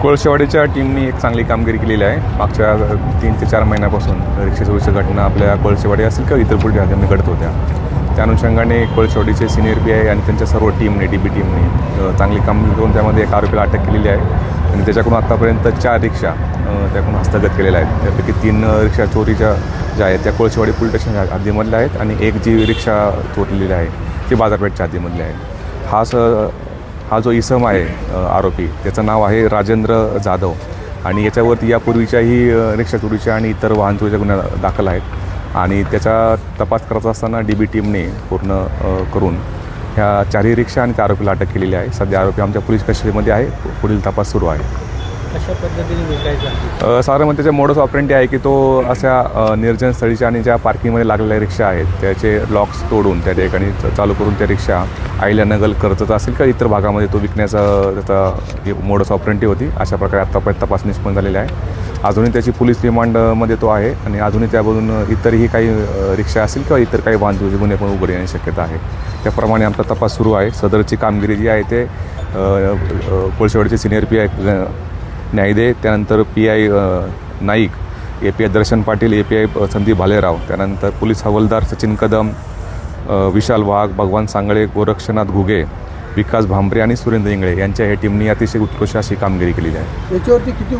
कोळशेवाडीच्या टीमनी एक चांगली कामगिरी केलेली आहे. मागच्या तीन ते चार महिन्यापासून रिक्षा चोरीच्या घटना आपल्या कोळशेवाडी असेल किंवा इतर पुढे राज्यांनी घडत होत्या. त्या अनुषंगाने कोळशेवाडीचे सिनियर बी आय आणि त्यांच्या सर्व टीमने डी बी टीमने चांगली कामगिरी करून त्यामध्ये एक आरोपीला अटक केलेली आहे. आणि त्याच्याकडून आत्तापर्यंत चार रिक्षा त्याकडून हस्तगत केलेल्या आहेत. त्यापैकी तीन रिक्षा चोरीच्या ज्या आहेत त्या कोळशेवाडी पोलीस स्टेशन हद्दीमधल्या आहेत आणि एक जी रिक्षा चोरलेली आहे ती बाजारपेठच्या हद्दीमधली आहे हा स हा जो इसम आहे आरोपी त्याचं नाव आहे राजेंद्र जाधव. आणि याच्यावरती यापूर्वीच्याही रिक्षा चोरीच्या आणि इतर वाहन चोरीच्या गुन्ह्या दाखल आहेत. आणि त्याचा तपास करत असताना डी बी टीमने पूर्ण करून ह्या चारही रिक्षा आणि त्या आरोपीला अटक केलेली आहे. सध्या आरोपी आमच्या पोलीस कस्टडीमध्ये आहे. पुढील तपास सुरू आहे. कशा पद्धतीने विकायचा? साधारण मोडस ऑपरेंटी आहे की तो अशा निर्जन स्थळीच्या आणि ज्या पार्किंगमध्ये लागलेल्या रिक्षा आहेत त्याचे लॉक्स तोडून त्या ठिकाणी चालू करून त्या रिक्षा आईला नगल करतच असेल किंवा इतर भागामध्ये तो विकण्याचा त्याचा मोडस ऑपरेंटी होती अशा प्रकारे आत्तापर्यंत तपास निष्पन्न झालेली आहे. अजूनही त्याची पोलीस रिमांडमध्ये तो आहे आणि अजूनही त्यामधून इतरही काही रिक्षा असतील किंवा इतर काही वाहनचोरीचे गुन्हे पण उघड येण्याची शक्यता आहे. त्याप्रमाणे आमचा तपास सुरू आहे. सदरची कामगिरी जी आहे ते कोळशेवाडीचे सिनियर पी आय न्यायदे त्यानंतर P I Naik A P I Darshan Patil A P I Sandeep Bhalerao त्यानंतर पोलीस हवालदार सचिन कदम विशाल वाघ भगवान सांगळे गोरक्षनाथ घुगे विकास भांबरे आणि सुरेंद्र इंगळे यांच्या या टीमनी अतिशय उत्कृष्ट अशी कामगिरी केलेली आहे. याच्यावरती किती